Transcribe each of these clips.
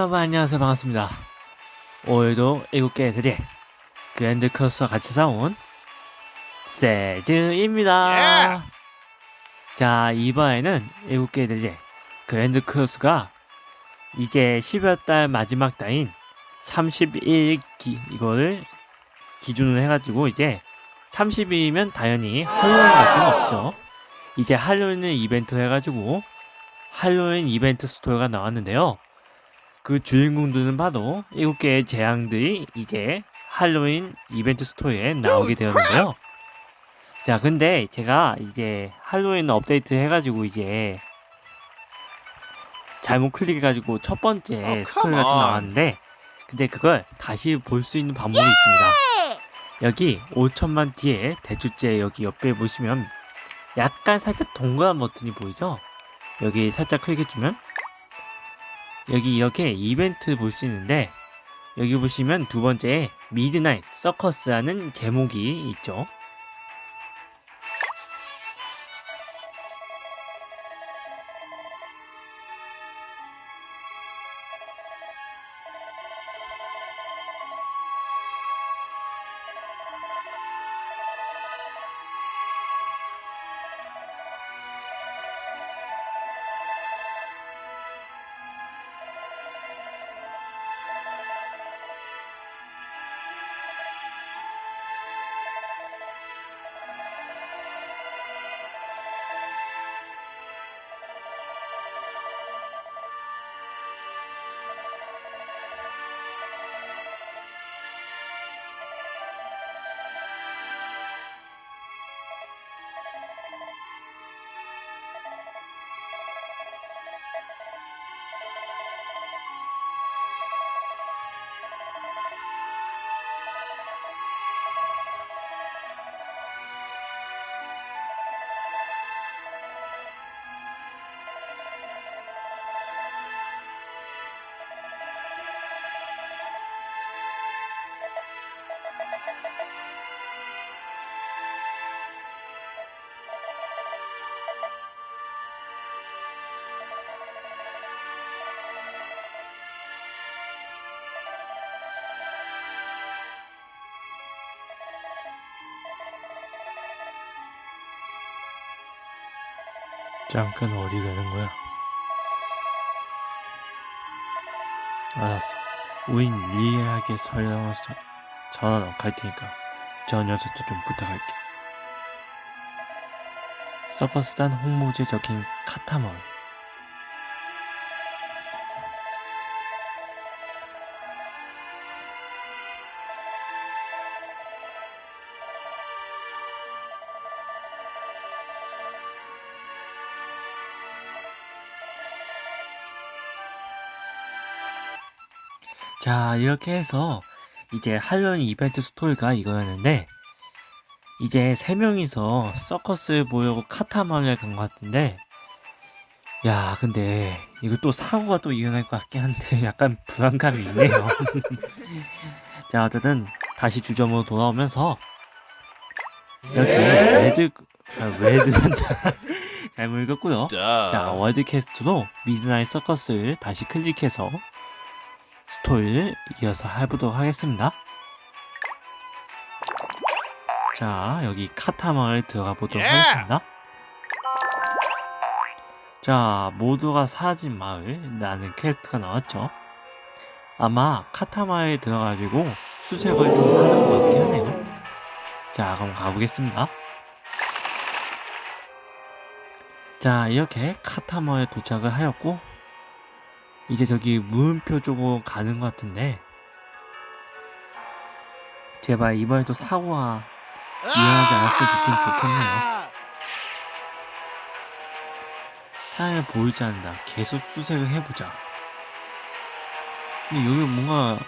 여러분 안녕하세요. 반갑습니다. 오늘도 7개의 대제 그랜드 크로스와 같이 싸운 세즈입니다. 자 이번에는 7개의 대제 그랜드 크로스가 이제 12월달 마지막 달인 31일 기, 이거를 기준으로 해가지고 이제 30일이면 당연히 할로윈 같은 거 없죠. 이제 할로윈 이벤트 해가지고 할로윈 이벤트 스토어가 나왔는데요 그 주인공들은 바로 7개의 재앙들이 이제 할로윈 이벤트 스토어에 나오게 되었는데요. 자, 근데 제가 이제 할로윈 업데이트 해가지고 이제 잘못 클릭해가지고 첫 번째 Oh, 스토리 같은. 나왔는데 근데 그걸 다시 볼 수 있는 방법이 있습니다. 여기 5천만 뒤에 대출제 여기 옆에 보시면 약간 살짝 동그란 버튼이 보이죠? 여기 살짝 클릭해주면 여기 이렇게 이벤트 볼 수 있는데 여기 보시면 두 번째에 미드나잇 서커스라는 제목이 있죠. 잠깐 어디 가는 거야? 알았어. 우린 리에하게 설명해서 전화로 갈 테니까 저 녀석도 좀 부탁할게. 서커스단 홍보지에 적힌 카타마을. 자, 이렇게 해서 이제 할로윈 이벤트 스토리가 이거였는데 이제 세 명이서 서커스를 보려고 카타마르에 간것 같은데 야, 근데 이거 또 사고가 또 일어날 것 같긴 한데 약간 불안감이 있네요. 자, 어쨌든 다시 주점으로 돌아오면서 여기 레드 아, 레드란다 잘못 읽었고요. 자, Duh. 월드 캐스트로 미드나잇 서커스를 다시 클릭해서 스토리를 이어서 해보도록 하겠습니다. 자, 여기 카타마을 들어가 보도록 Yeah! 하겠습니다. 자, 모두가 사라진 마을라는 퀘스트가 나왔죠. 아마 카타마을에 들어가지고 수색을 좀 하는 것 같긴 하네요. 자, 그럼 가보겠습니다. 자, 이렇게 카타마을에 도착을 하였고, 이제 저기 물음표 쪽으로 가는 것 같은데, 제발 이번에도 사고가 일어나지 않았으면 좋긴 좋겠네요. 사람이 보이지 않는다. 계속 수색을 해보자. 근데 여기 뭔가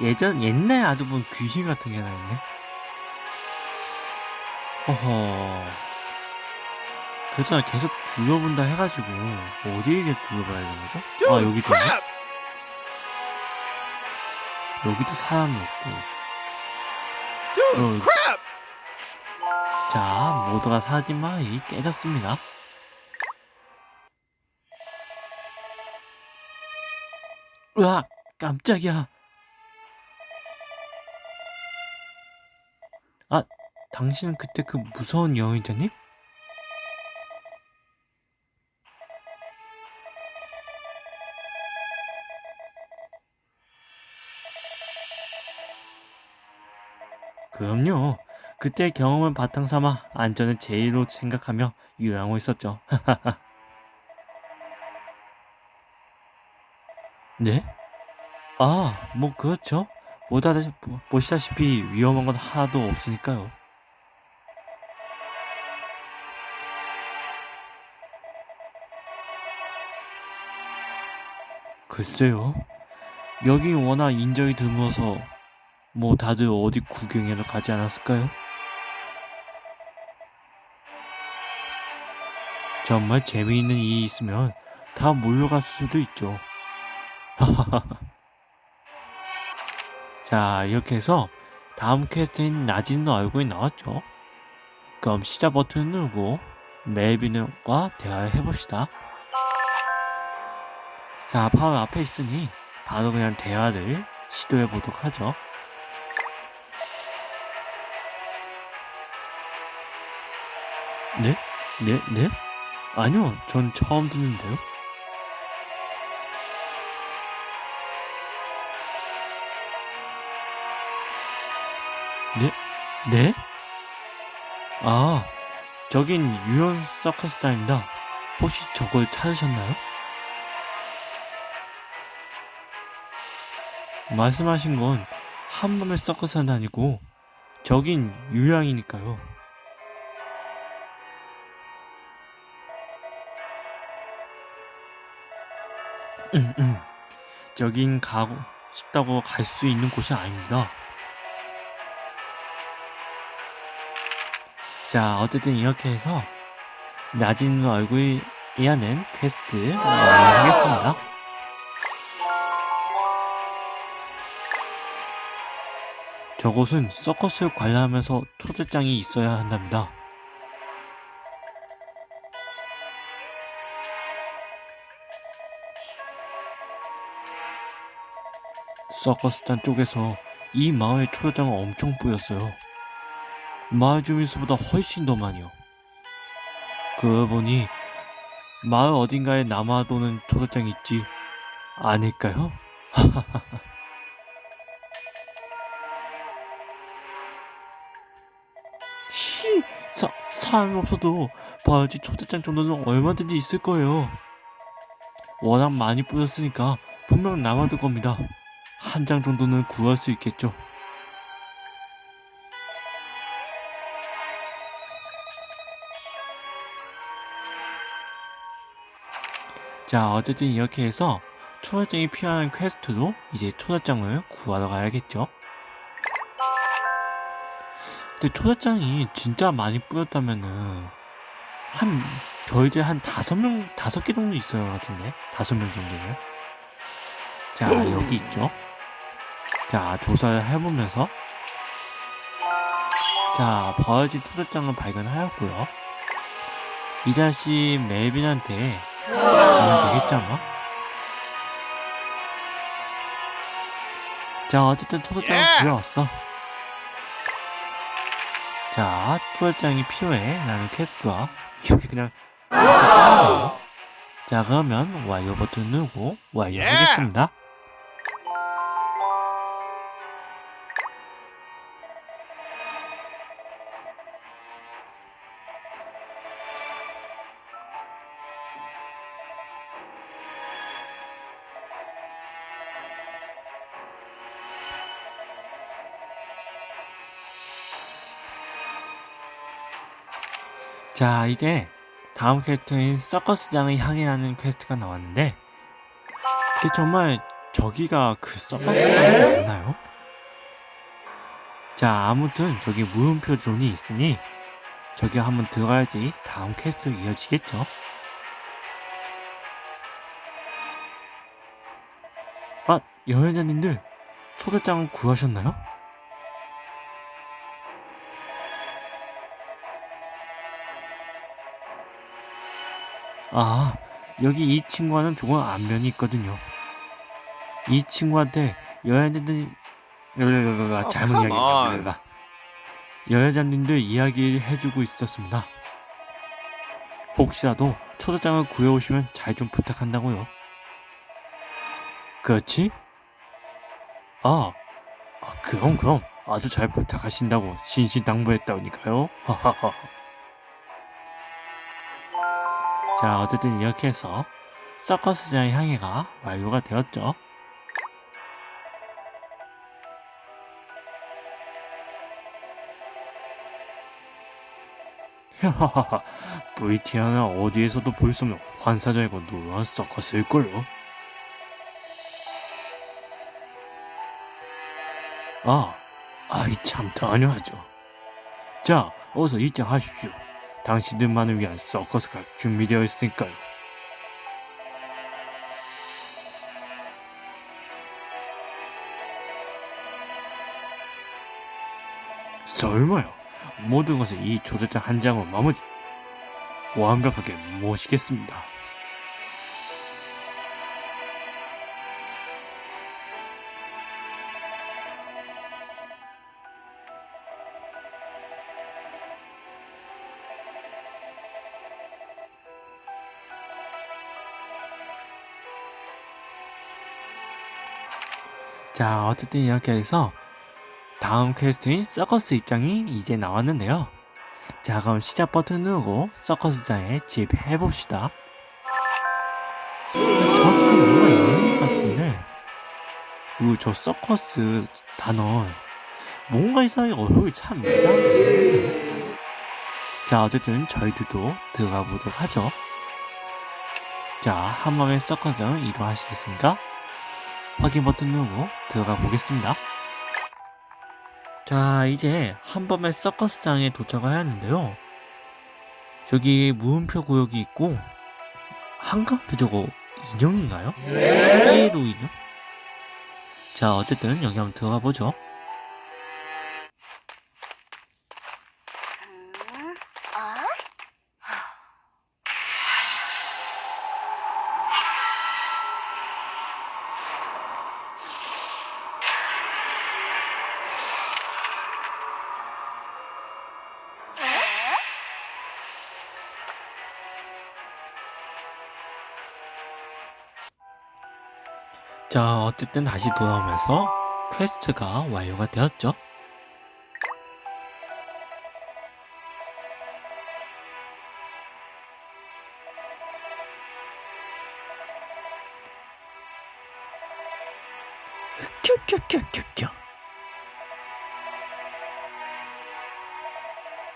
예전 옛날 아주 본 귀신 같은 게 하나 있네. 어허. 그렇잖아 계속 둘러본다 해가지고 어디에 둘러봐야 되는 거죠? 아 Dude, 여기도 사람이 없고 어! 자 모두가 사라진 마을이 깨졌습니다 으 으아, 깜짝이야. 아, 당신은 그때 그 무서운 여행자님? 그럼요. 그때 경험을 바탕 삼아 안전을 제일로 생각하며 유영하고 있었죠. 네? 아, 뭐 그렇죠. 보다 보- 보시다시피 위험한 건 하나도 없으니까요. 글쎄요. 여기 워낙 인적이 드물어서 뭐 다들 어디 구경이라도 가지 않았을까요? 정말 재미있는 일이 있으면 다 몰려갔을 수도 있죠. 자, 이렇게 해서 다음 퀘스트인 나진의 얼굴이 나왔죠. 그럼 시작 버튼을 누르고 멜빈과 대화를 해봅시다. 자, 바로 앞에 있으니 바로 그냥 대화를 시도해 보도록 하죠. 네? 네? 네? 아니요, 전 처음 듣는데요. 네? 네? 아, 저긴 유연 서커스단입니다. 혹시 저걸 찾으셨나요? 말씀하신 건 한밤의 서커스는 아니고 저긴 유양이니까요. 음, 음. 저긴 가고 싶다고 갈 수 있는 곳이 아닙니다. 자, 어쨌든 이렇게 해서 낮은 얼굴이라는 퀘스트 마무리하겠습니다. 저곳은 서커스를 관리하면서 초대장이 있어야 한답니다. 서커스단 쪽에서 이 마을의 초대장을 엄청 뿌렸어요. 마을 주민 수보다 훨씬 더 많이요. 그러고 보니 마을 어딘가에 남아도는 초대장이 있지 않을까요? 히, 사, 사람 없어도 바지 초대장 정도는 얼마든지 있을 거예요. 워낙 많이 뿌렸으니까 분명 남아들 겁니다. 한 장 정도는 구할 수 있겠죠. 자, 어쨌든 이렇게 해서 초대장이 필요한 퀘스트로 이제 초대장을 구하러 가야겠죠. 근데 초대장이 진짜 많이 뿌렸다면은 한 저희들 한 다섯 명 다섯 개 정도 있어요 같은데 다섯 명 정도는. 자 여기 있죠. 자 조사를 해보면서 자 버러지 초대장을 발견하였고요. 이 자식 멜빈한테 가면 되겠지 아마? 자 어쨌든 초대장을 예! 구해왔어. 자, 초대장이 필요해. 라는 퀘스트가 여기 그냥 자, 그러면 완료 버튼 누르고 완료하겠습니다. 자, 이제 다음 퀘스트인 서커스장을 향해 가는 퀘스트가 나왔는데 이게 정말 저기가 그 서커스장이 맞나요? 자, 아무튼 저기 물음표 존이 있으니 저기 한번 들어가야지 다음 퀘스트 이어지겠죠? 아, 여행자님들 초대장 구하셨나요? 아, 여기 이 친구와는 조금 안면이 있거든요. 이 친구한테 여자들이 Oh, 잘못 come on. 이야기했다. 여자님들 이야기 해주고 있었습니다. 혹시라도 초대장을 구해오시면 잘 좀 부탁한다고요. 그렇지? 아, 아, 그럼 그럼 아주 잘 부탁하신다고 신신당부했다니까요. 하하하. 자, 어쨌든 이렇게 해서 서커스장의 항해가 완료가 되었죠. VTR은 어디에서도 볼 수 없는 환사적이고 노란 서커스일걸요. 아, 아이 참 당연하죠. 자, 어서 입장하십시오. 당신들만을 위한 서커스가 준비되어 있으니까요. 설마요. 모든 것을 이 조대장 한 장으로 마무리. 완벽하게 모시겠습니다. 자, 어쨌든 이렇게 해서 다음 퀘스트인 서커스 입장이 이제 나왔는데요. 자, 그럼 시작 버튼 누르고 서커스장에 집해봅시다. 정확히 뭐가 있는 것 같은데, 그리고 저 서커스 단어, 뭔가 이상하게 어려움이 참 이상해요. 자, 어쨌든 저희들도 들어가 보도록 하죠. 자, 한 번에 서커스장 이동하시겠습니까? 확인 버튼 누르고 들어가 보겠습니다. 자, 이제 한밤의 서커스장에 도착을 하였는데요. 저기 무음표 구역이 있고 한가운데 저거 인형인가요? 피에로 인형? 자, 어쨌든 여기 한번 들어가 보죠. 자, 어쨌든 다시 돌아오면서 퀘스트가 완료가 되었죠. 큐큐큐큐큐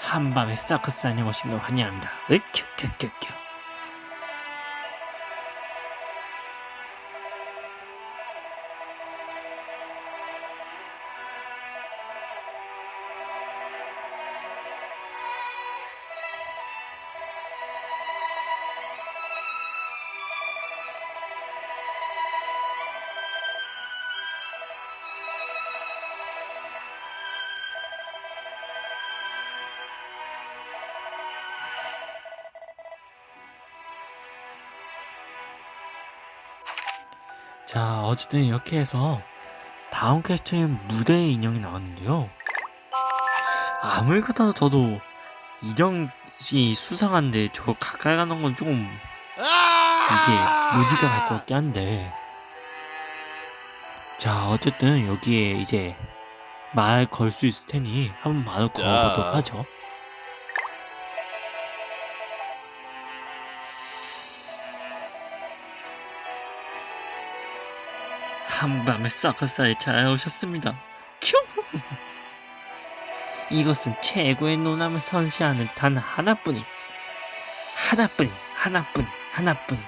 한밤에 서커스장에 오신 걸 환영합니다. 으큐큐큐큐 자, 어쨌든 이렇게 해서 다음 퀘스트인 무대의 인형이 나왔는데요. 아무리 같아도 저도 인형이 수상한데 저거 가까이 가는 건 조금 이게 무지가 갈 것 같긴 한데. 자, 어쨌든 여기에 이제 말 걸 수 있을 테니 한번 말을 걸어보도록 자. 하죠. 한밤에 서커스에 잘 오셨습니다. 큐! 이것은 최고의 노남을 선시하는 단 하나뿐이 하나뿐이 하나뿐이 하나뿐이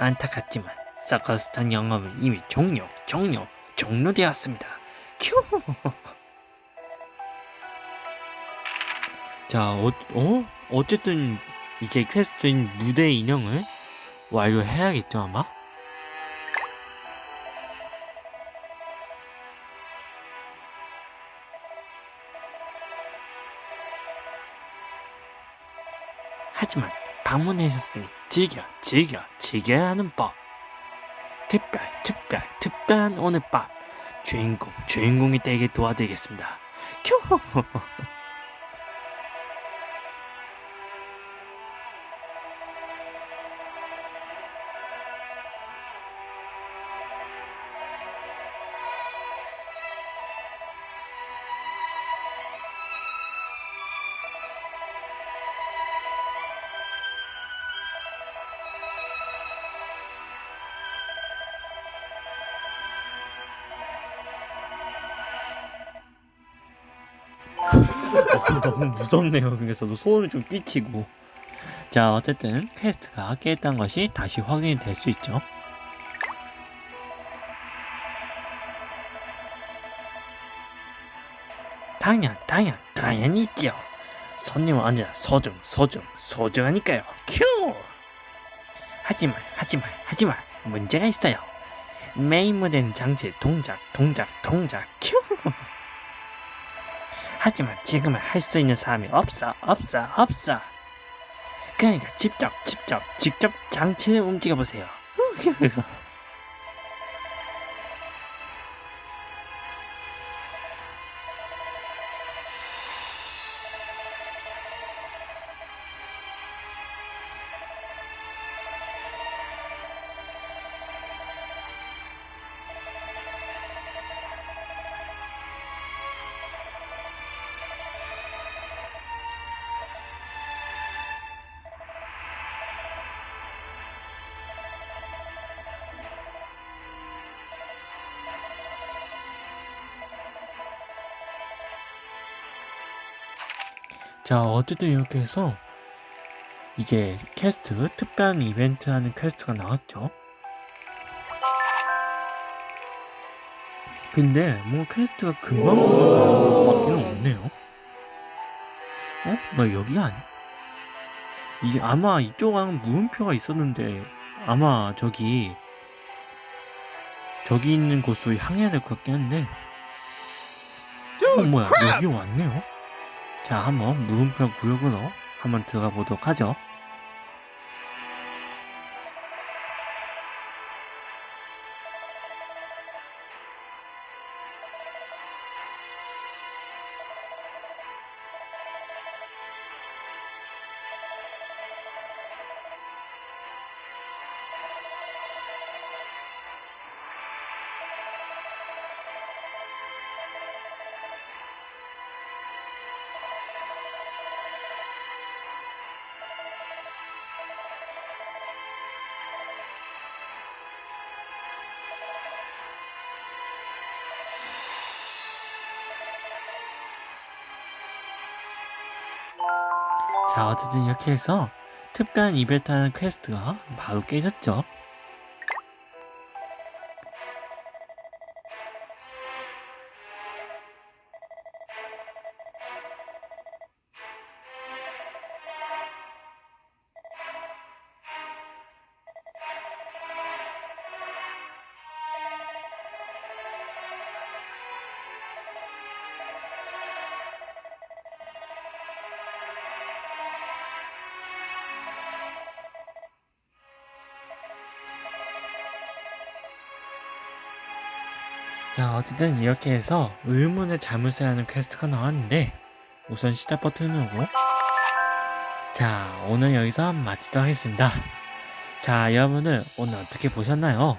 안타깝지만 서커스탄 영업은 이미 종료 종료 종료되었습니다. 큐! 자, 어, 어? 어쨌든 이제 퀘스트인 무대 인형을 완료해야겠죠 아마? 하지만 방문하셨으니 즐겨 즐겨 즐겨야 하는 법. 특별 특별 특별한 오늘 밤. 주인공 주인공이 되게 도와드리겠습니다. 큐 너무 무섭네요. 그래서 소름이 좀 끼치고. 자, 어쨌든 퀘스트가 깨있다는 것이 다시 확인이 될 수 있죠. 당연, 당연, 당연히 있죠. 손님은 언제나 소중, 소중, 소중하니까요. 큐! 하지만, 하지만, 하지만 문제가 있어요. 메인 무대는 장치 동작, 동작, 동작, 큐! 하지만 지금은 할 수 있는 사람이 없어 없어 없어. 그러니까 직접 직접 직접 장치를 움직여 보세요 자 어쨌든 이렇게 해서 이제 퀘스트 특별한 이벤트 하는 퀘스트가 나왔죠 근데 뭐 퀘스트가 금방 나오는 것밖에 없네요 어? 나 여기 아니? 이게 아마 이쪽은 물음표가 있었는데 아마 저기 저기 있는 곳으로 향해야 될 것 같긴 한데 어 뭐야! 여기 왔네요 자 한번 물음표 구역으로 한번 들어가 보도록 하죠 자 어쨌든 이렇게 해서 특별한 이벤트 하는 퀘스트가 바로 깨졌죠 자 어쨌든 이렇게 해서 의문의 자물쇠 하는 퀘스트가 나왔는데 우선 시작 버튼 누르고 자 오늘 여기서 마치도록 하겠습니다. 자 여러분들 오늘 어떻게 보셨나요?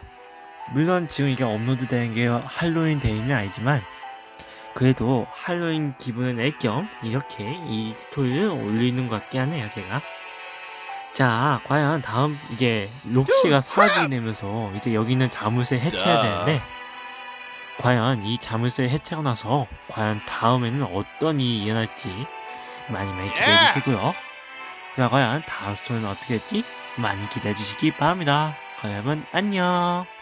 물론 지금 이게 업로드 되는 게 할로윈 데이는 아니지만 그래도 할로윈 기분을 낼 겸 이렇게 이 스토리를 올리는 것 같긴 하네요 제가. 자 과연 다음 이제 록시가 사라지게 되면서 이제 여기 있는 자물쇠 해체해야 되는데 과연 이 자물쇠 해체가 나서 과연 다음에는 어떤 일이 일어날지 많이 많이 기대해 주시고요. 자, 과연 다음 스토리는 어떻게 될지 많이 기대해 주시기 바랍니다. 그럼 여러분 안녕.